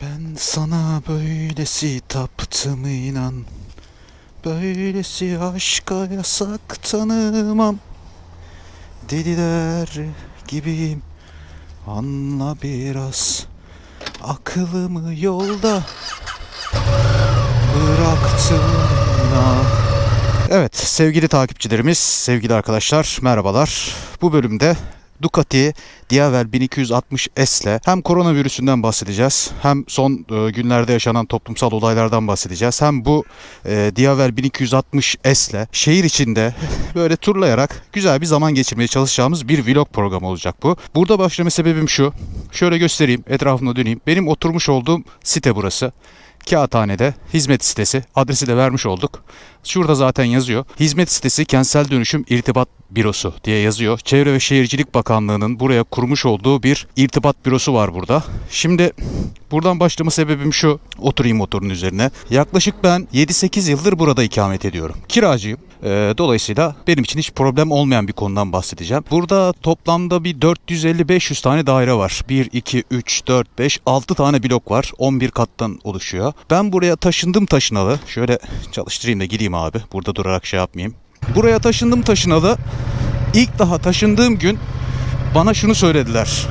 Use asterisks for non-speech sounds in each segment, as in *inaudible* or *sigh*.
Ben sana böylesi taptım inan Böylesi aşka yasak tanımam Deliler gibiyim Anla biraz Aklımı yolda Bıraktım ah. Evet sevgili takipçilerimiz, sevgili arkadaşlar merhabalar. Bu bölümde Ducati Diavel 1260 S ile hem koronavirüsünden bahsedeceğiz hem son e, günlerde yaşanan toplumsal olaylardan bahsedeceğiz. Hem bu e, Diavel 1260 S ile şehir içinde *laughs* böyle turlayarak güzel bir zaman geçirmeye çalışacağımız bir vlog programı olacak bu. Burada başlama sebebim şu. Şöyle göstereyim, etrafına döneyim. Benim oturmuş olduğum site burası. Kağıthane'de hizmet sitesi. Adresi de vermiş olduk. Şurada zaten yazıyor. Hizmet sitesi Kentsel Dönüşüm İrtibat Bürosu diye yazıyor. Çevre ve Şehircilik Bakanlığı'nın buraya kurmuş olduğu bir irtibat bürosu var burada. Şimdi buradan başlama sebebim şu. Oturayım motorun üzerine. Yaklaşık ben 7-8 yıldır burada ikamet ediyorum. Kiracıyım. Ee, dolayısıyla benim için hiç problem olmayan bir konudan bahsedeceğim. Burada toplamda bir 450-500 tane daire var. 1, 2, 3, 4, 5, 6 tane blok var. 11 kattan oluşuyor. Ben buraya taşındım taşınalı. Şöyle çalıştırayım da gideyim abi. Burada durarak şey yapmayayım. Buraya taşındım taşınalı. İlk daha taşındığım gün bana şunu söylediler.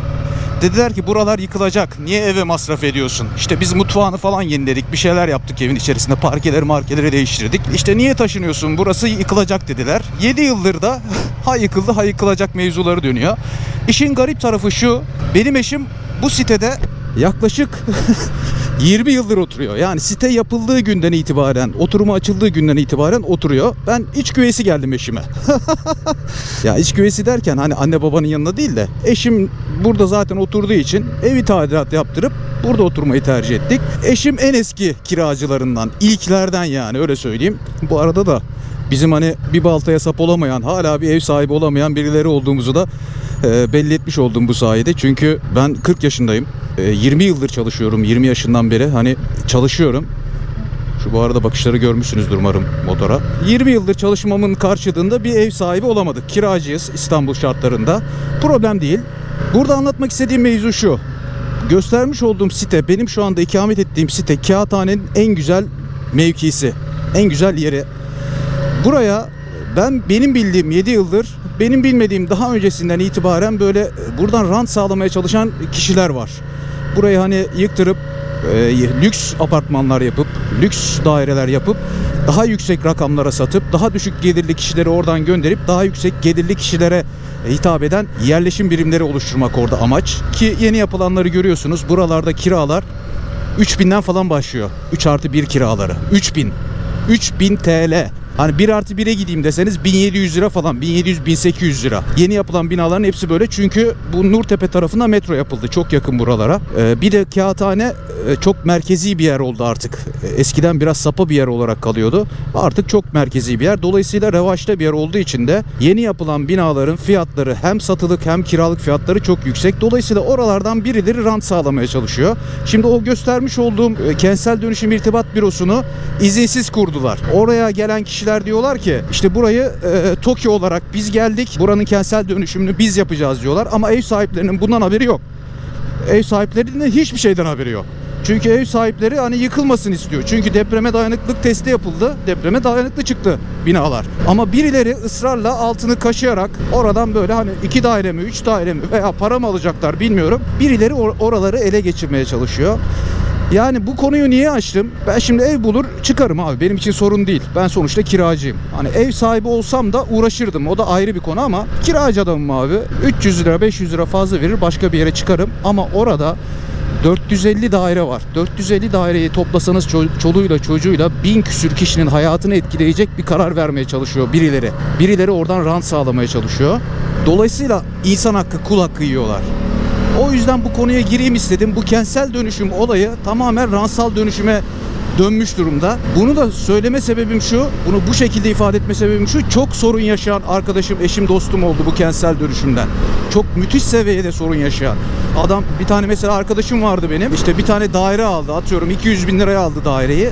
Dediler ki buralar yıkılacak. Niye eve masraf ediyorsun? İşte biz mutfağını falan yeniledik. Bir şeyler yaptık evin içerisinde. Parkeleri markeleri değiştirdik. İşte niye taşınıyorsun? Burası yıkılacak dediler. 7 yıldır da *laughs* ha yıkıldı ha yıkılacak mevzuları dönüyor. İşin garip tarafı şu. Benim eşim bu sitede yaklaşık *laughs* 20 yıldır oturuyor. Yani site yapıldığı günden itibaren, oturuma açıldığı günden itibaren oturuyor. Ben iç güveysi geldim eşime. *laughs* ya iç güveysi derken hani anne babanın yanında değil de eşim burada zaten oturduğu için evi tadilat yaptırıp burada oturmayı tercih ettik. Eşim en eski kiracılarından, ilklerden yani öyle söyleyeyim. Bu arada da bizim hani bir baltaya sap olamayan, hala bir ev sahibi olamayan birileri olduğumuzu da belli etmiş oldum bu sayede. Çünkü ben 40 yaşındayım. E, 20 yıldır çalışıyorum. 20 yaşından beri hani çalışıyorum. Şu bu arada bakışları görmüşsünüzdür umarım motora. 20 yıldır çalışmamın karşılığında bir ev sahibi olamadık. Kiracıyız İstanbul şartlarında. Problem değil. Burada anlatmak istediğim mevzu şu. Göstermiş olduğum site, benim şu anda ikamet ettiğim site Kağıthane'nin en güzel mevkisi. En güzel yeri. Buraya ben benim bildiğim 7 yıldır benim bilmediğim daha öncesinden itibaren böyle e, buradan rant sağlamaya çalışan kişiler var. Burayı hani yıktırıp e, lüks apartmanlar yapıp lüks daireler yapıp daha yüksek rakamlara satıp daha düşük gelirli kişileri oradan gönderip daha yüksek gelirli kişilere hitap eden yerleşim birimleri oluşturmak orada amaç. Ki yeni yapılanları görüyorsunuz. Buralarda kiralar 3000'den falan başlıyor. 3 artı 1 kiraları. 3000. 3000 TL. Hani 1 artı 1'e gideyim deseniz 1700 lira falan 1700-1800 lira. Yeni yapılan binaların hepsi böyle çünkü bu Nurtepe tarafına metro yapıldı. Çok yakın buralara. Ee, bir de Kağıthane e, çok merkezi bir yer oldu artık. E, Eskiden biraz sapa bir yer olarak kalıyordu. Artık çok merkezi bir yer. Dolayısıyla revaçta bir yer olduğu için de yeni yapılan binaların fiyatları hem satılık hem kiralık fiyatları çok yüksek. Dolayısıyla oralardan birileri rant sağlamaya çalışıyor. Şimdi o göstermiş olduğum e, kentsel dönüşüm irtibat bürosunu izinsiz kurdular. Oraya gelen kişiler diyorlar ki işte burayı e, Tokyo olarak biz geldik. Buranın kentsel dönüşümünü biz yapacağız diyorlar ama ev sahiplerinin bundan haberi yok. Ev sahiplerinin hiçbir şeyden haberi yok. Çünkü ev sahipleri hani yıkılmasın istiyor. Çünkü depreme dayanıklılık testi yapıldı. Depreme dayanıklı çıktı binalar. Ama birileri ısrarla altını kaşıyarak oradan böyle hani iki daire mi, üç daire mi veya para mı alacaklar bilmiyorum. Birileri or- oraları ele geçirmeye çalışıyor. Yani bu konuyu niye açtım? Ben şimdi ev bulur çıkarım abi. Benim için sorun değil. Ben sonuçta kiracıyım. Hani ev sahibi olsam da uğraşırdım. O da ayrı bir konu ama kiracı adamım abi. 300 lira 500 lira fazla verir başka bir yere çıkarım. Ama orada 450 daire var. 450 daireyi toplasanız ço- çoluğuyla çocuğuyla bin küsür kişinin hayatını etkileyecek bir karar vermeye çalışıyor birileri. Birileri oradan rant sağlamaya çalışıyor. Dolayısıyla insan hakkı kul hakkı yiyorlar. O yüzden bu konuya gireyim istedim. Bu kentsel dönüşüm olayı tamamen ransal dönüşüme dönmüş durumda. Bunu da söyleme sebebim şu, bunu bu şekilde ifade etme sebebim şu. Çok sorun yaşayan arkadaşım, eşim, dostum oldu bu kentsel dönüşümden. Çok müthiş seviyede sorun yaşayan. Adam bir tane mesela arkadaşım vardı benim. İşte bir tane daire aldı. Atıyorum 200 bin liraya aldı daireyi.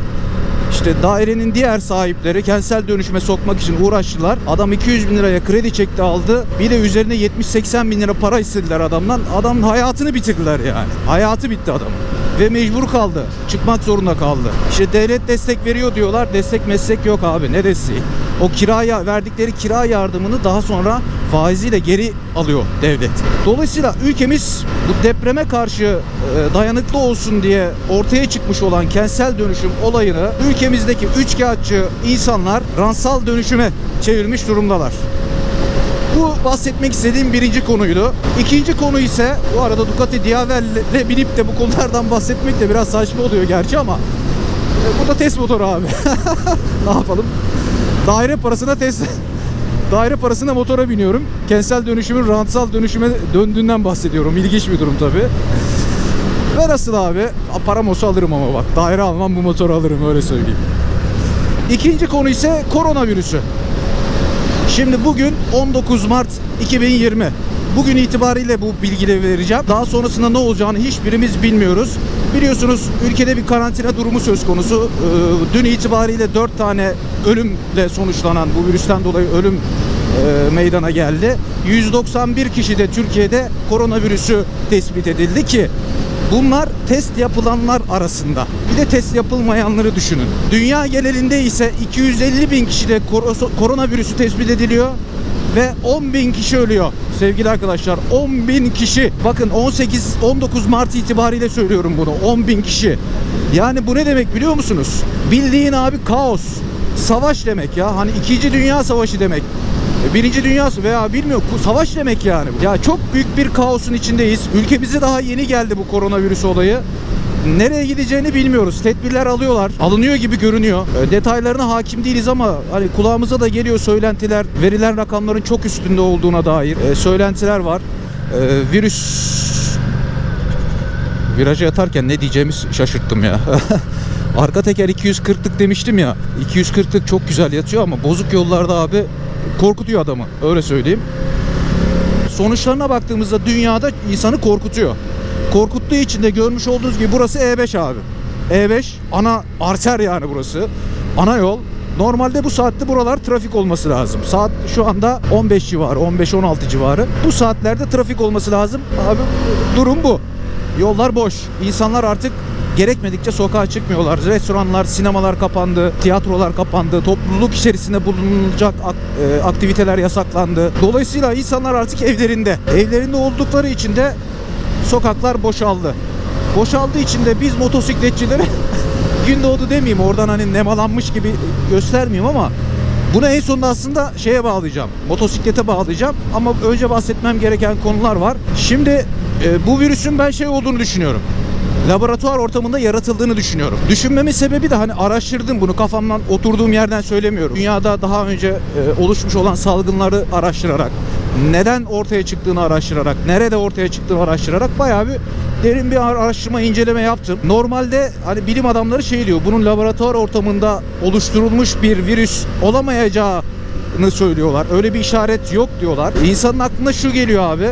İşte dairenin diğer sahipleri kentsel dönüşüme sokmak için uğraştılar. Adam 200 bin liraya kredi çekti aldı. Bir de üzerine 70-80 bin lira para istediler adamdan. Adamın hayatını bitirdiler yani. Hayatı bitti adamın. Ve mecbur kaldı. Çıkmak zorunda kaldı. İşte devlet destek veriyor diyorlar. Destek meslek yok abi. Ne desteği? O kiraya verdikleri kira yardımını daha sonra faiziyle geri alıyor devlet. Dolayısıyla ülkemiz bu depreme karşı e, dayanıklı olsun diye ortaya çıkmış olan kentsel dönüşüm olayını ülkemizdeki üçkağıtçı insanlar ransal dönüşüme çevirmiş durumdalar. Bu bahsetmek istediğim birinci konuydu. İkinci konu ise bu arada Ducati Diavel'le binip de bu konulardan bahsetmek de biraz saçma oluyor gerçi ama e, bu da test motoru abi. *laughs* ne yapalım? Daire parasına test *laughs* daire parasına motora biniyorum. Kentsel dönüşümün rantsal dönüşüme döndüğünden bahsediyorum. İlginç bir durum tabii. Ve nasıl abi? Param olsa alırım ama bak. Daire almam bu motoru alırım öyle söyleyeyim. İkinci konu ise koronavirüsü. Şimdi bugün 19 Mart 2020. Bugün itibariyle bu bilgileri vereceğim. Daha sonrasında ne olacağını hiçbirimiz bilmiyoruz. Biliyorsunuz ülkede bir karantina durumu söz konusu. Ee, Dün itibariyle 4 tane ölümle sonuçlanan bu virüsten dolayı ölüm e, meydana geldi. 191 kişi de Türkiye'de koronavirüsü tespit edildi ki Bunlar test yapılanlar arasında. Bir de test yapılmayanları düşünün. Dünya genelinde ise 250 bin kişide koro- koronavirüsü tespit ediliyor ve 10 bin kişi ölüyor. Sevgili arkadaşlar 10 bin kişi. Bakın 18-19 Mart itibariyle söylüyorum bunu. 10 bin kişi. Yani bu ne demek biliyor musunuz? Bildiğin abi kaos. Savaş demek ya. Hani 2. Dünya Savaşı demek. E, Birinci Dünyası veya bilmiyorum savaş demek yani. Ya çok büyük bir kaosun içindeyiz. Ülkemize daha yeni geldi bu koronavirüs olayı. Nereye gideceğini bilmiyoruz. Tedbirler alıyorlar. Alınıyor gibi görünüyor. E, Detaylarına hakim değiliz ama hani kulağımıza da geliyor söylentiler. Verilen rakamların çok üstünde olduğuna dair e, söylentiler var. Virüs viraja yatarken ne diyeceğimi şaşırttım ya. *laughs* Arka teker 240'lık demiştim ya. 240'lık çok güzel yatıyor ama bozuk yollarda abi korkutuyor adamı. Öyle söyleyeyim. Sonuçlarına baktığımızda dünyada insanı korkutuyor. Korkuttuğu için de görmüş olduğunuz gibi burası E5 abi. E5 ana arter yani burası. Ana yol. Normalde bu saatte buralar trafik olması lazım. Saat şu anda 15 civarı, 15-16 civarı. Bu saatlerde trafik olması lazım. Abi durum bu. Yollar boş. İnsanlar artık gerekmedikçe sokağa çıkmıyorlar. Restoranlar, sinemalar kapandı, tiyatrolar kapandı, topluluk içerisinde bulunulacak ak- e, aktiviteler yasaklandı. Dolayısıyla insanlar artık evlerinde. Evlerinde oldukları için de sokaklar boşaldı. Boşaldığı için de biz motosikletçilere *laughs* gün doğdu demeyeyim oradan hani nemalanmış gibi göstermeyeyim ama bunu en sonunda aslında şeye bağlayacağım. Motosiklete bağlayacağım ama önce bahsetmem gereken konular var. Şimdi e, bu virüsün ben şey olduğunu düşünüyorum. Laboratuvar ortamında yaratıldığını düşünüyorum. Düşünmemin sebebi de hani araştırdım bunu kafamdan oturduğum yerden söylemiyorum. Dünyada daha önce e, oluşmuş olan salgınları araştırarak, neden ortaya çıktığını araştırarak, nerede ortaya çıktığını araştırarak bayağı bir derin bir araştırma, inceleme yaptım. Normalde hani bilim adamları şey diyor, bunun laboratuvar ortamında oluşturulmuş bir virüs olamayacağını söylüyorlar. Öyle bir işaret yok diyorlar. İnsanın aklına şu geliyor abi.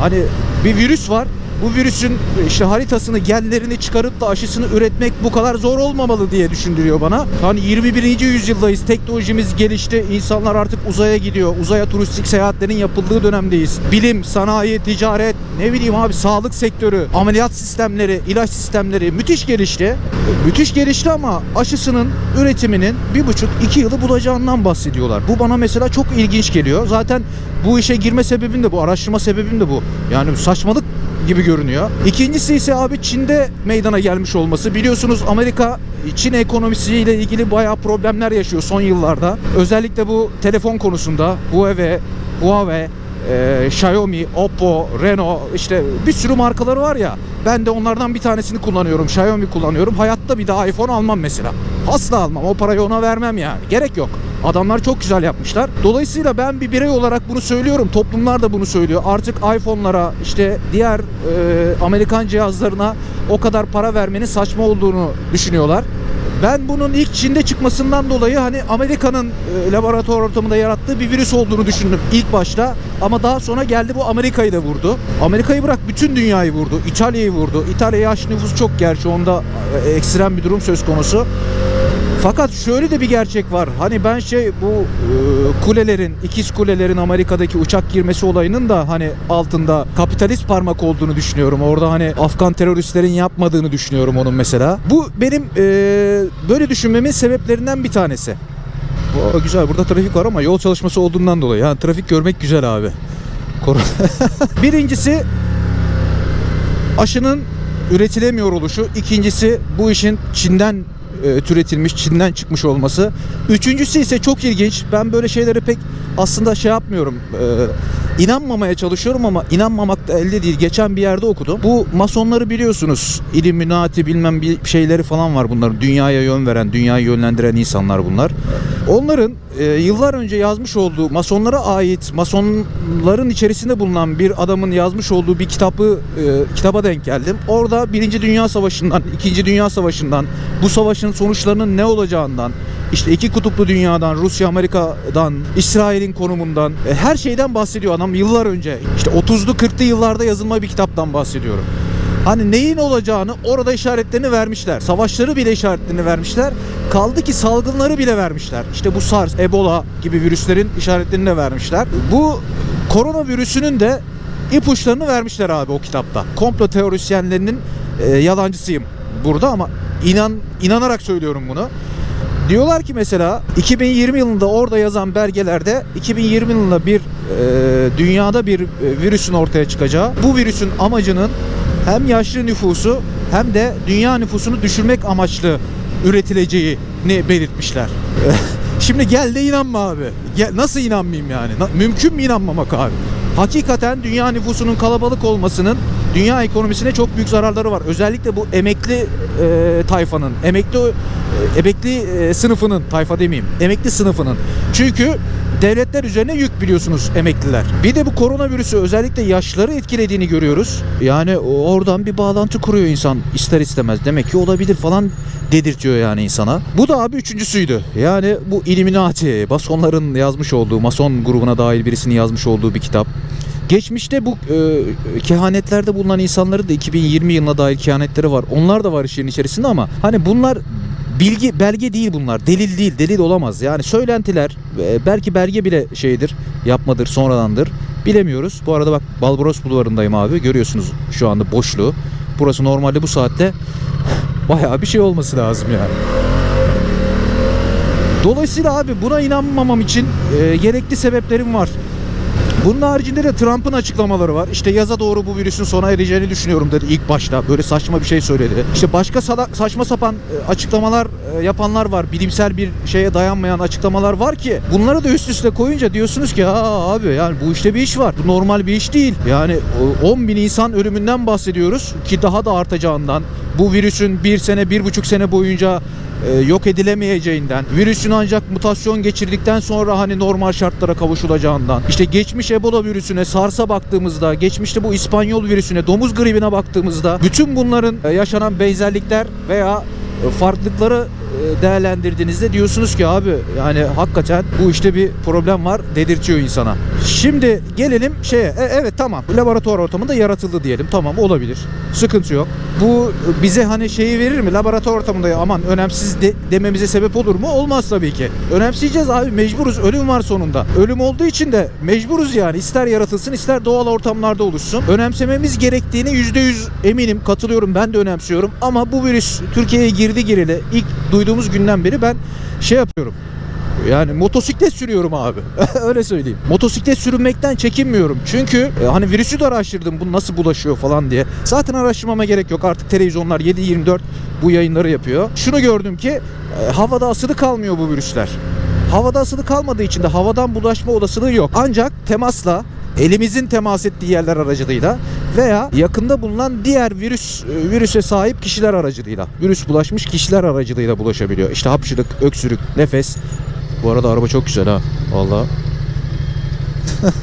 Hani bir virüs var. Bu virüsün işte haritasını, genlerini çıkarıp da aşısını üretmek bu kadar zor olmamalı diye düşündürüyor bana. Hani 21. yüzyıldayız. Teknolojimiz gelişti. İnsanlar artık uzaya gidiyor. Uzaya turistik seyahatlerin yapıldığı dönemdeyiz. Bilim, sanayi, ticaret, ne bileyim abi sağlık sektörü, ameliyat sistemleri, ilaç sistemleri müthiş gelişti. Müthiş gelişti ama aşısının üretiminin bir buçuk iki yılı bulacağından bahsediyorlar. Bu bana mesela çok ilginç geliyor. Zaten bu işe girme sebebim de bu, araştırma sebebim de bu. Yani saçmalık gibi görünüyor. İkincisi ise abi Çin'de meydana gelmiş olması. Biliyorsunuz Amerika Çin ekonomisiyle ilgili bayağı problemler yaşıyor son yıllarda. Özellikle bu telefon konusunda Huawei, Huawei e, Xiaomi, Oppo, Renault işte bir sürü markaları var ya. Ben de onlardan bir tanesini kullanıyorum. Xiaomi kullanıyorum. Hayatta bir daha iPhone almam mesela. Asla almam. O parayı ona vermem yani. Gerek yok. Adamlar çok güzel yapmışlar. Dolayısıyla ben bir birey olarak bunu söylüyorum. Toplumlar da bunu söylüyor. Artık iPhone'lara işte diğer e, Amerikan cihazlarına o kadar para vermenin saçma olduğunu düşünüyorlar. Ben bunun ilk Çin'de çıkmasından dolayı hani Amerika'nın e, laboratuvar ortamında yarattığı bir virüs olduğunu düşündüm ilk başta. Ama daha sonra geldi bu Amerika'yı da vurdu. Amerika'yı bırak bütün dünyayı vurdu. İtalya'yı vurdu. İtalya yaş nüfusu çok gerçi onda e, ekstrem bir durum söz konusu. Fakat şöyle de bir gerçek var. Hani ben şey bu e, kulelerin, ikiz kulelerin Amerika'daki uçak girmesi olayının da hani altında kapitalist parmak olduğunu düşünüyorum. Orada hani Afgan teröristlerin yapmadığını düşünüyorum onun mesela. Bu benim e, böyle düşünmemin sebeplerinden bir tanesi. Bu güzel. Burada trafik var ama yol çalışması olduğundan dolayı. Yani trafik görmek güzel abi. *laughs* Birincisi aşının üretilemiyor oluşu. İkincisi bu işin Çin'den e, türetilmiş, Çin'den çıkmış olması. Üçüncüsü ise çok ilginç. Ben böyle şeylere pek aslında şey yapmıyorum. E, inanmamaya çalışıyorum ama inanmamak da elde değil. Geçen bir yerde okudum. Bu masonları biliyorsunuz. Illuminati bilmem bir şeyleri falan var bunların. Dünyaya yön veren, dünyayı yönlendiren insanlar bunlar. Onların e, yıllar önce yazmış olduğu masonlara ait masonların içerisinde bulunan bir adamın yazmış olduğu bir kitabı e, kitaba denk geldim. Orada Birinci Dünya Savaşı'ndan, İkinci Dünya Savaşı'ndan, bu savaşın sonuçlarının ne olacağından, işte iki kutuplu dünyadan, Rusya, Amerika'dan, İsrail'in konumundan, e, her şeyden bahsediyor adam yıllar önce. İşte 30'lu 40'lı yıllarda yazılma bir kitaptan bahsediyorum. Hani neyin olacağını orada işaretlerini vermişler. Savaşları bile işaretlerini vermişler. Kaldı ki salgınları bile vermişler. İşte bu SARS, Ebola gibi virüslerin işaretlerini de vermişler. Bu koronavirüsünün de ipuçlarını vermişler abi o kitapta. Komplo teorisyenlerinin e, yalancısıyım burada ama inan inanarak söylüyorum bunu. Diyorlar ki mesela 2020 yılında orada yazan belgelerde 2020 yılında bir e, dünyada bir e, virüsün ortaya çıkacağı, bu virüsün amacının hem yaşlı nüfusu hem de dünya nüfusunu düşürmek amaçlı üretileceğini belirtmişler. *laughs* Şimdi gel de inanma abi. Gel, nasıl inanmayayım yani? Na- mümkün mü inanmamak abi? Hakikaten dünya nüfusunun kalabalık olmasının dünya ekonomisine çok büyük zararları var. Özellikle bu emekli e, tayfanın, emekli e, emekli e, sınıfının, tayfa demeyeyim, emekli sınıfının. Çünkü devletler üzerine yük biliyorsunuz emekliler. Bir de bu koronavirüsü özellikle yaşları etkilediğini görüyoruz. Yani oradan bir bağlantı kuruyor insan ister istemez. Demek ki olabilir falan dedirtiyor yani insana. Bu da abi üçüncüsüydü. Yani bu Illuminati, masonların yazmış olduğu, mason grubuna dahil birisinin yazmış olduğu bir kitap. Geçmişte bu e, kehanetlerde bulunan insanların da 2020 yılına dair kehanetleri var. Onlar da var işin içerisinde ama hani bunlar bilgi belge değil bunlar. Delil değil. Delil olamaz. Yani söylentiler e, belki belge bile şeydir, yapmadır, sonradandır. Bilemiyoruz. Bu arada bak Balbros Bulvarı'ndayım abi. Görüyorsunuz şu anda boşluğu. Burası normalde bu saatte bayağı bir şey olması lazım yani. Dolayısıyla abi buna inanmamam için e, gerekli sebeplerim var. Bunun haricinde de Trump'ın açıklamaları var. İşte yaza doğru bu virüsün sona ereceğini düşünüyorum dedi ilk başta. Böyle saçma bir şey söyledi. İşte başka saçma sapan e, açıklamalar e, yapanlar var. Bilimsel bir şeye dayanmayan açıklamalar var ki bunları da üst üste koyunca diyorsunuz ki Aa, abi yani bu işte bir iş var. Bu normal bir iş değil. Yani o 10 bin insan ölümünden bahsediyoruz ki daha da artacağından. Bu virüsün bir sene, bir buçuk sene boyunca e, yok edilemeyeceğinden, virüsün ancak mutasyon geçirdikten sonra hani normal şartlara kavuşulacağından, işte geçmiş Ebola virüsüne, SARS'a baktığımızda, geçmişte bu İspanyol virüsüne, domuz gribine baktığımızda bütün bunların e, yaşanan benzerlikler veya e, farklılıkları değerlendirdiğinizde diyorsunuz ki abi yani hakikaten bu işte bir problem var dedirtiyor insana. Şimdi gelelim şeye. E, evet tamam. Laboratuvar ortamında yaratıldı diyelim. Tamam olabilir. Sıkıntı yok. Bu bize hani şeyi verir mi? Laboratuvar ortamında aman önemsiz de, dememize sebep olur mu? Olmaz tabii ki. Önemseyeceğiz abi mecburuz. Ölüm var sonunda. Ölüm olduğu için de mecburuz yani. İster yaratılsın ister doğal ortamlarda oluşsun. Önemsememiz gerektiğini %100 eminim. Katılıyorum. Ben de önemsiyorum. Ama bu virüs Türkiye'ye girdi gireli ilk duyduğumuz günden beri ben şey yapıyorum. Yani motosiklet sürüyorum abi. *laughs* Öyle söyleyeyim. Motosiklet sürünmekten çekinmiyorum. Çünkü e, hani virüsü de araştırdım bu nasıl bulaşıyor falan diye. Zaten araştırmama gerek yok. Artık televizyonlar 7-24 bu yayınları yapıyor. Şunu gördüm ki e, havada asılı kalmıyor bu virüsler. Havada asılı kalmadığı için de havadan bulaşma olasılığı yok. Ancak temasla elimizin temas ettiği yerler aracılığıyla veya yakında bulunan diğer virüs e, virüse sahip kişiler aracılığıyla virüs bulaşmış kişiler aracılığıyla bulaşabiliyor. İşte hapşırık, öksürük, nefes. Bu arada araba çok güzel ha. Vallahi. *laughs*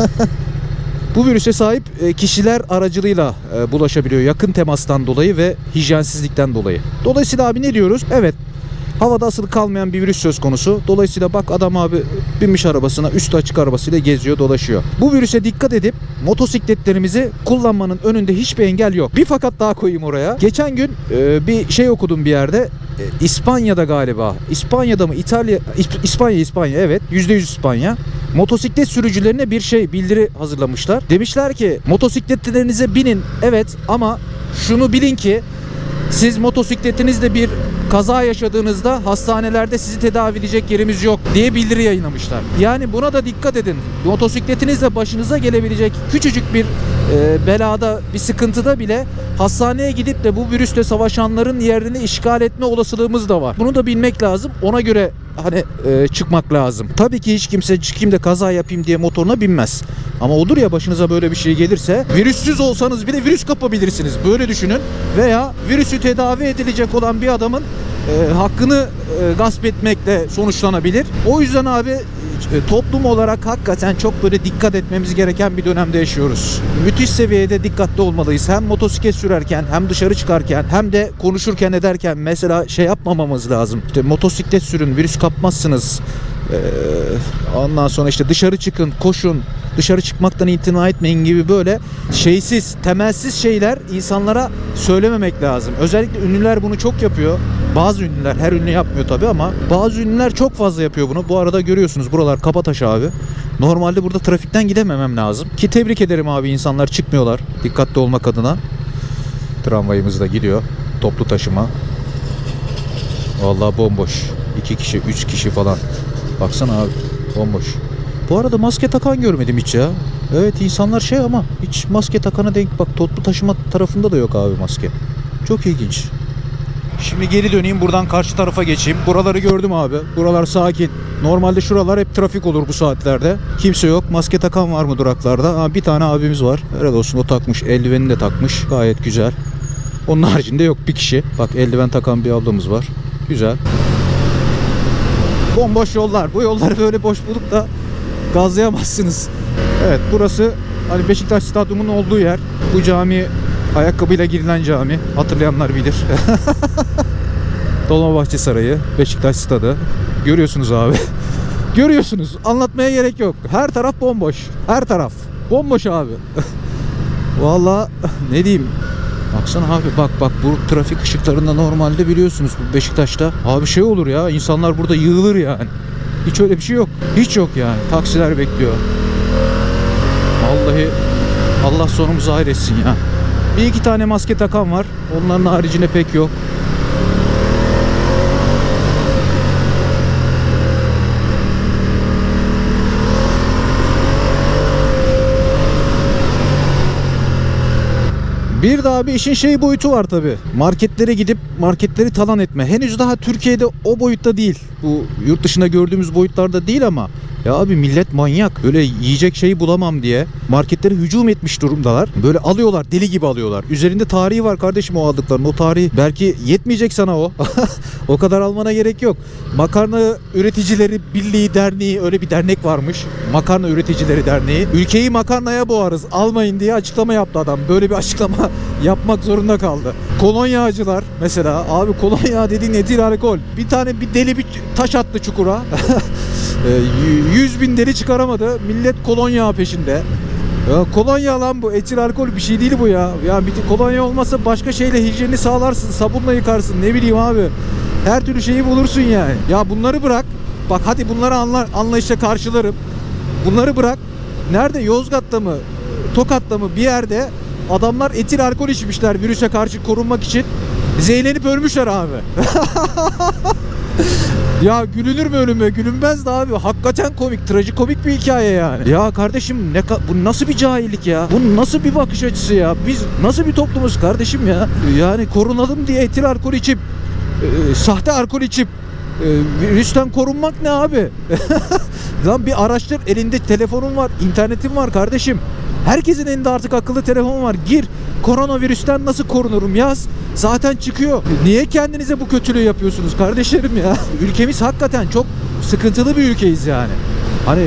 Bu virüse sahip e, kişiler aracılığıyla e, bulaşabiliyor yakın temastan dolayı ve hijyensizlikten dolayı. Dolayısıyla abi ne diyoruz? Evet havada asılı kalmayan bir virüs söz konusu. Dolayısıyla bak adam abi binmiş arabasına üstü açık arabasıyla geziyor dolaşıyor. Bu virüse dikkat edip motosikletlerimizi kullanmanın önünde hiçbir engel yok. Bir fakat daha koyayım oraya. Geçen gün e, bir şey okudum bir yerde. İspanya'da galiba. İspanya'da mı? İtalya İsp- İspanya İspanya evet. %100 İspanya. Motosiklet sürücülerine bir şey bildiri hazırlamışlar. Demişler ki motosikletlerinize binin evet ama şunu bilin ki siz motosikletinizle bir kaza yaşadığınızda hastanelerde sizi tedavi edecek yerimiz yok diye bildiri yayınlamışlar. Yani buna da dikkat edin. Motosikletinizle başınıza gelebilecek küçücük bir e, belada, bir sıkıntıda bile hastaneye gidip de bu virüsle savaşanların yerini işgal etme olasılığımız da var. Bunu da bilmek lazım. Ona göre hani e, çıkmak lazım. Tabii ki hiç kimse çıkayım da kaza yapayım diye motoruna binmez. Ama olur ya başınıza böyle bir şey gelirse virüssüz olsanız bile virüs kapabilirsiniz. Böyle düşünün. Veya virüsü tedavi edilecek olan bir adamın e, hakkını e, gasp etmekle sonuçlanabilir. O yüzden abi e, toplum olarak hakikaten çok böyle dikkat etmemiz gereken bir dönemde yaşıyoruz. Müthiş seviyede dikkatli olmalıyız. Hem motosiklet sürerken hem dışarı çıkarken hem de konuşurken ederken mesela şey yapmamamız lazım. İşte motosiklet sürün virüs kapmazsınız. Ee, ondan sonra işte dışarı çıkın, koşun, dışarı çıkmaktan itina etmeyin gibi böyle şeysiz, temelsiz şeyler insanlara söylememek lazım. Özellikle ünlüler bunu çok yapıyor. Bazı ünlüler, her ünlü yapmıyor tabii ama bazı ünlüler çok fazla yapıyor bunu. Bu arada görüyorsunuz buralar Kabataş abi. Normalde burada trafikten gidememem lazım. Ki tebrik ederim abi insanlar çıkmıyorlar dikkatli olmak adına. Tramvayımız da gidiyor. Toplu taşıma. Vallahi bomboş. 2 kişi, 3 kişi falan. Baksana abi bomboş. Bu arada maske takan görmedim hiç ya. Evet insanlar şey ama hiç maske takana denk bak toplu taşıma tarafında da yok abi maske. Çok ilginç. Şimdi geri döneyim buradan karşı tarafa geçeyim. Buraları gördüm abi. Buralar sakin. Normalde şuralar hep trafik olur bu saatlerde. Kimse yok. Maske takan var mı duraklarda? Ha, bir tane abimiz var. Helal olsun o takmış. Eldivenini de takmış. Gayet güzel. Onun haricinde yok bir kişi. Bak eldiven takan bir ablamız var. Güzel. Bomboş yollar. Bu yolları böyle boş bulup da gazlayamazsınız. Evet burası hani Beşiktaş Stadyumu'nun olduğu yer. Bu cami ayakkabıyla girilen cami. Hatırlayanlar bilir. *laughs* Dolmabahçe Sarayı, Beşiktaş Stadı. Görüyorsunuz abi. *laughs* Görüyorsunuz. Anlatmaya gerek yok. Her taraf bomboş. Her taraf. Bomboş abi. *laughs* Vallahi ne diyeyim. Baksana abi bak bak bu trafik ışıklarında normalde biliyorsunuz bu Beşiktaş'ta abi şey olur ya insanlar burada yığılır yani. Hiç öyle bir şey yok. Hiç yok yani. Taksiler bekliyor. Vallahi Allah sonumuzu hayretsin ya. Bir iki tane maske takan var. Onların haricinde pek yok. Bir daha bir işin şey boyutu var tabi. Marketlere gidip marketleri talan etme. Henüz daha Türkiye'de o boyutta değil. Bu yurt dışında gördüğümüz boyutlarda değil ama ya abi millet manyak. Böyle yiyecek şeyi bulamam diye marketlere hücum etmiş durumdalar. Böyle alıyorlar deli gibi alıyorlar. Üzerinde tarihi var kardeşim o aldıklarının. O tarihi belki yetmeyecek sana o. *laughs* o kadar almana gerek yok. Makarna Üreticileri Birliği Derneği öyle bir dernek varmış. Makarna Üreticileri Derneği. Ülkeyi makarnaya boğarız almayın diye açıklama yaptı adam. Böyle bir açıklama *laughs* yapmak zorunda kaldı. Kolonyacılar mesela abi kolonya dediğin etil alkol. Bir tane bir deli bir taş attı çukura. *laughs* 100 bin deli çıkaramadı. Millet kolonya peşinde. Ya kolonya lan bu. Etil alkol bir şey değil bu ya. Ya bir kolonya olmasa başka şeyle hijyeni sağlarsın. Sabunla yıkarsın. Ne bileyim abi. Her türlü şeyi bulursun yani. Ya bunları bırak. Bak hadi bunları anla, anlayışla karşılarım. Bunları bırak. Nerede? Yozgat'ta mı? Tokat'ta mı? Bir yerde adamlar etil alkol içmişler virüse karşı korunmak için. Zehirlenip ölmüşler abi. *laughs* Ya gülünür mü ölüme? Gülünmez de abi. Hakikaten komik, trajikomik bir hikaye yani. Ya kardeşim ne ka- bu nasıl bir cahillik ya? Bu nasıl bir bakış açısı ya? Biz nasıl bir toplumuz kardeşim ya? Yani korunalım diye etil alkol içip e, sahte alkol içip e, virüsten korunmak ne abi? *laughs* Lan bir araştır elinde telefonun var, internetin var kardeşim. Herkesin elinde artık akıllı telefon var. Gir koronavirüsten nasıl korunurum yaz. Zaten çıkıyor. Niye kendinize bu kötülüğü yapıyorsunuz kardeşlerim ya? *laughs* Ülkemiz hakikaten çok sıkıntılı bir ülkeyiz yani. Hani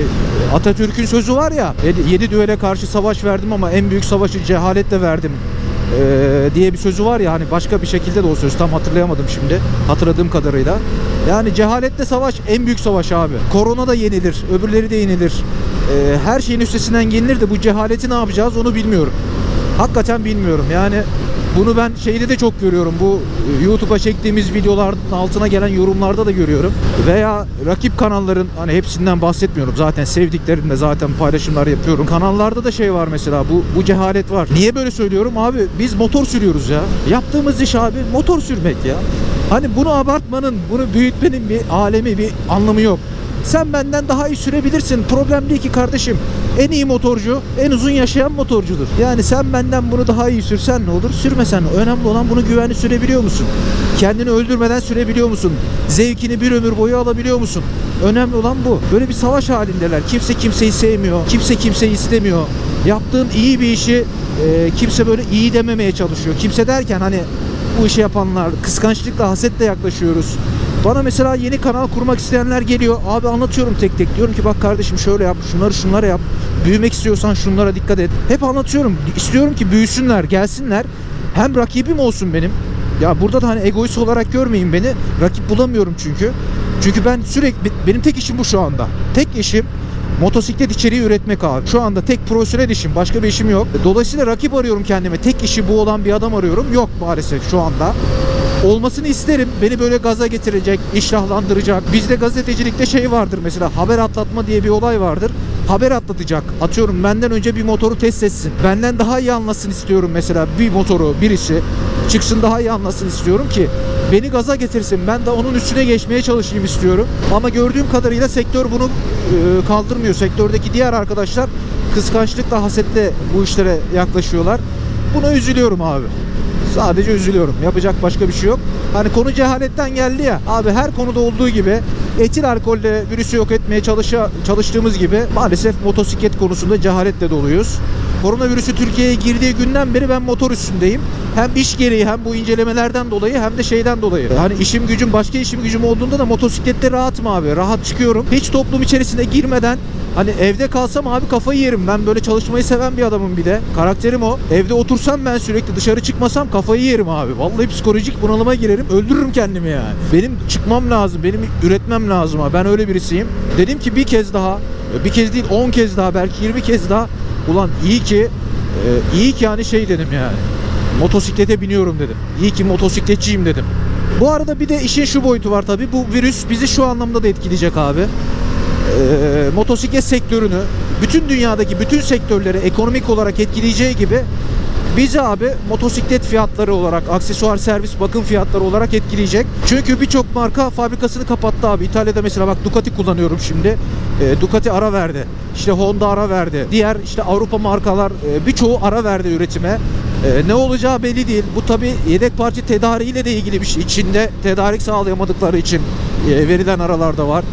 Atatürk'ün sözü var ya yedi, yedi düvele karşı savaş verdim ama en büyük savaşı cehaletle verdim ee, diye bir sözü var ya hani başka bir şekilde de o söz tam hatırlayamadım şimdi hatırladığım kadarıyla. Yani cehaletle savaş en büyük savaş abi. Korona da yenilir, öbürleri de yenilir. Ee, her şeyin üstesinden gelinir de bu cehaleti ne yapacağız onu bilmiyorum. Hakikaten bilmiyorum. Yani Bunu ben şeyde de çok görüyorum. Bu e, YouTube'a çektiğimiz videoların altına gelen yorumlarda da görüyorum. Veya rakip kanalların hani hepsinden bahsetmiyorum. Zaten sevdiklerimde zaten paylaşımlar yapıyorum. Kanallarda da şey var mesela bu bu cehalet var. Niye böyle söylüyorum abi? Biz motor sürüyoruz ya. Yaptığımız iş abi motor sürmek ya. Hani bunu abartmanın, bunu büyütmenin bir alemi, bir anlamı yok. Sen benden daha iyi sürebilirsin. Problem değil ki kardeşim. En iyi motorcu, en uzun yaşayan motorcudur. Yani sen benden bunu daha iyi sürsen ne olur? Sürmesen ne? Önemli olan bunu güvenli sürebiliyor musun? Kendini öldürmeden sürebiliyor musun? Zevkini bir ömür boyu alabiliyor musun? Önemli olan bu. Böyle bir savaş halindeler. Kimse kimseyi sevmiyor. Kimse kimseyi istemiyor. Yaptığın iyi bir işi e, kimse böyle iyi dememeye çalışıyor. Kimse derken hani bu işi yapanlar kıskançlıkla hasetle yaklaşıyoruz. Bana mesela yeni kanal kurmak isteyenler geliyor. Abi anlatıyorum tek tek. Diyorum ki bak kardeşim şöyle yap, şunları şunları yap. Büyümek istiyorsan şunlara dikkat et. Hep anlatıyorum. İstiyorum ki büyüsünler, gelsinler. Hem rakibim olsun benim. Ya burada da hani egoist olarak görmeyin beni. Rakip bulamıyorum çünkü. Çünkü ben sürekli benim tek işim bu şu anda. Tek işim motosiklet içeriği üretmek abi. Şu anda tek profesyonel işim. Başka bir işim yok. Dolayısıyla rakip arıyorum kendime. Tek işi bu olan bir adam arıyorum. Yok maalesef şu anda. Olmasını isterim. Beni böyle gaza getirecek, iştahlandıracak. Bizde gazetecilikte şey vardır mesela haber atlatma diye bir olay vardır. Haber atlatacak. Atıyorum benden önce bir motoru test etsin. Benden daha iyi anlasın istiyorum mesela bir motoru birisi. Çıksın daha iyi anlasın istiyorum ki beni gaza getirsin. Ben de onun üstüne geçmeye çalışayım istiyorum. Ama gördüğüm kadarıyla sektör bunu e, kaldırmıyor. Sektördeki diğer arkadaşlar kıskançlıkla, hasetle bu işlere yaklaşıyorlar. Buna üzülüyorum abi. Sadece üzülüyorum. Yapacak başka bir şey yok. Hani konu cehaletten geldi ya. Abi her konuda olduğu gibi etil alkolle virüsü yok etmeye çalışa, çalıştığımız gibi maalesef motosiklet konusunda cehaletle doluyuz. Koronavirüsü Türkiye'ye girdiği günden beri ben motor üstündeyim. Hem iş gereği hem bu incelemelerden dolayı hem de şeyden dolayı. Hani işim gücüm başka işim gücüm olduğunda da motosiklette rahatım abi. Rahat çıkıyorum. Hiç toplum içerisine girmeden Hani evde kalsam abi kafayı yerim. Ben böyle çalışmayı seven bir adamım bir de. Karakterim o. Evde otursam ben sürekli dışarı çıkmasam kafayı yerim abi. Vallahi psikolojik bunalıma girerim. Öldürürüm kendimi yani. Benim çıkmam lazım. Benim üretmem lazım abi. Ben öyle birisiyim. Dedim ki bir kez daha bir kez değil 10 kez daha belki 20 kez daha ulan iyi ki e, iyi ki yani şey dedim yani. Motosiklete biniyorum dedim. İyi ki motosikletçiyim dedim. Bu arada bir de işin şu boyutu var tabii. Bu virüs bizi şu anlamda da etkileyecek abi e, motosiklet sektörünü bütün dünyadaki bütün sektörleri ekonomik olarak etkileyeceği gibi bizi abi motosiklet fiyatları olarak, aksesuar servis bakım fiyatları olarak etkileyecek. Çünkü birçok marka fabrikasını kapattı abi. İtalya'da mesela bak Ducati kullanıyorum şimdi. E, Ducati ara verdi. İşte Honda ara verdi. Diğer işte Avrupa markalar e, birçoğu ara verdi üretime. E, ne olacağı belli değil. Bu tabi yedek parça tedariğiyle de ilgili bir şey. İçinde tedarik sağlayamadıkları için e, verilen aralarda var.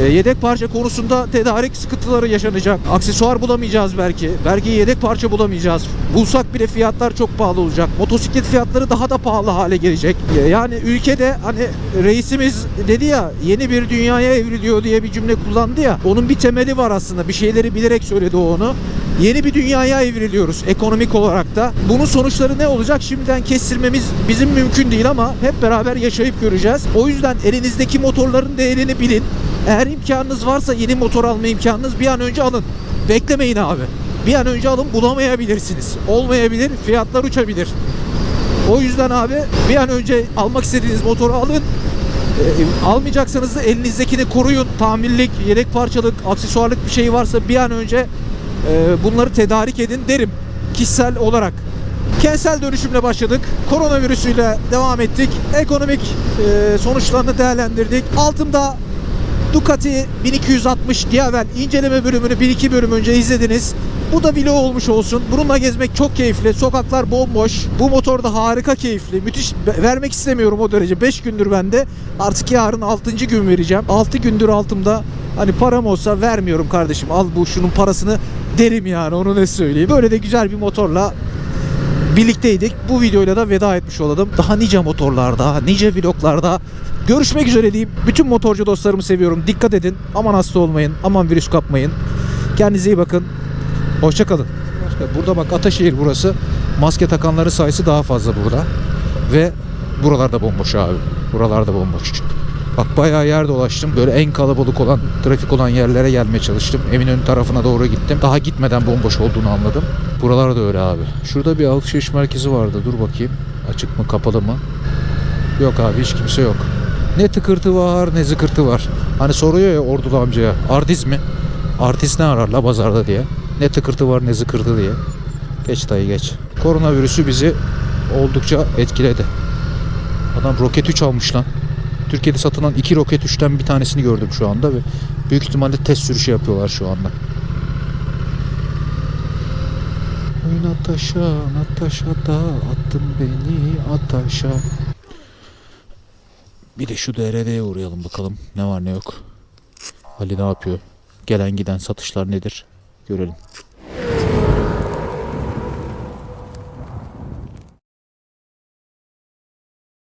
E, yedek parça konusunda tedarik sıkıntıları yaşanacak. Aksesuar bulamayacağız belki. Belki yedek parça bulamayacağız. Bulsak bile fiyatlar çok pahalı olacak. Motosiklet fiyatları daha da pahalı hale gelecek. E, Yani ülkede hani reisimiz dedi ya yeni bir dünyaya evriliyor diye bir cümle kullandı ya. Onun bir temeli var aslında. Bir şeyleri bilerek söyledi o onu. Yeni bir dünyaya evriliyoruz ekonomik olarak da. Bunun sonuçları ne olacak? Şimdiden kestirmemiz bizim mümkün değil ama hep beraber yaşayıp göreceğiz. O yüzden elinizdeki motorların değerini bilin. Eğer imkanınız varsa yeni motor alma imkanınız bir an önce alın. Beklemeyin abi. Bir an önce alın bulamayabilirsiniz. Olmayabilir, fiyatlar uçabilir. O yüzden abi bir an önce almak istediğiniz motoru alın. E, almayacaksanız da elinizdekini koruyun. Tamirlik, yedek parçalık, aksesuarlık bir şey varsa bir an önce e, bunları tedarik edin derim. Kişisel olarak. Kentsel dönüşümle başladık. Koronavirüsüyle devam ettik. Ekonomik e, sonuçlarını değerlendirdik. Altımda Ducati 1260 Diavel inceleme bölümünü 1-2 bölüm önce izlediniz. Bu da vlog olmuş olsun. Bununla gezmek çok keyifli. Sokaklar bomboş. Bu motor da harika keyifli. Müthiş. Vermek istemiyorum o derece. 5 gündür bende. Artık yarın 6. gün vereceğim. 6 gündür altımda. Hani param olsa vermiyorum kardeşim. Al bu şunun parasını derim yani. Onu ne söyleyeyim. Böyle de güzel bir motorla birlikteydik. Bu videoyla da veda etmiş olalım. Daha nice motorlarda, nice vloglarda görüşmek üzere diyeyim. Bütün motorcu dostlarımı seviyorum. Dikkat edin. Aman hasta olmayın. Aman virüs kapmayın. Kendinize iyi bakın. Hoşçakalın. Burada bak Ataşehir burası. Maske takanların sayısı daha fazla burada. Ve buralarda bomboş abi. Buralarda bomboş. Bak bayağı yer dolaştım. Böyle en kalabalık olan, trafik olan yerlere gelmeye çalıştım. Eminönü tarafına doğru gittim. Daha gitmeden bomboş olduğunu anladım. Buralar da öyle abi. Şurada bir alışveriş merkezi vardı. Dur bakayım. Açık mı kapalı mı? Yok abi hiç kimse yok. Ne tıkırtı var ne zıkırtı var. Hani soruyor ya Ordulu amcaya artist mi? Artist ne arar la pazarda diye. Ne tıkırtı var ne zıkırtı diye. Geç dayı geç. Koronavirüsü bizi oldukça etkiledi. Adam roket 3 almış lan. Türkiye'de satılan iki roket 3'ten bir tanesini gördüm şu anda ve büyük ihtimalle test sürüşü yapıyorlar şu anda. Oy Natasha, Natasha da attın beni ataşa. Bir de şu DRD'ye uğrayalım bakalım ne var ne yok. Ali ne yapıyor? Gelen giden satışlar nedir? Görelim.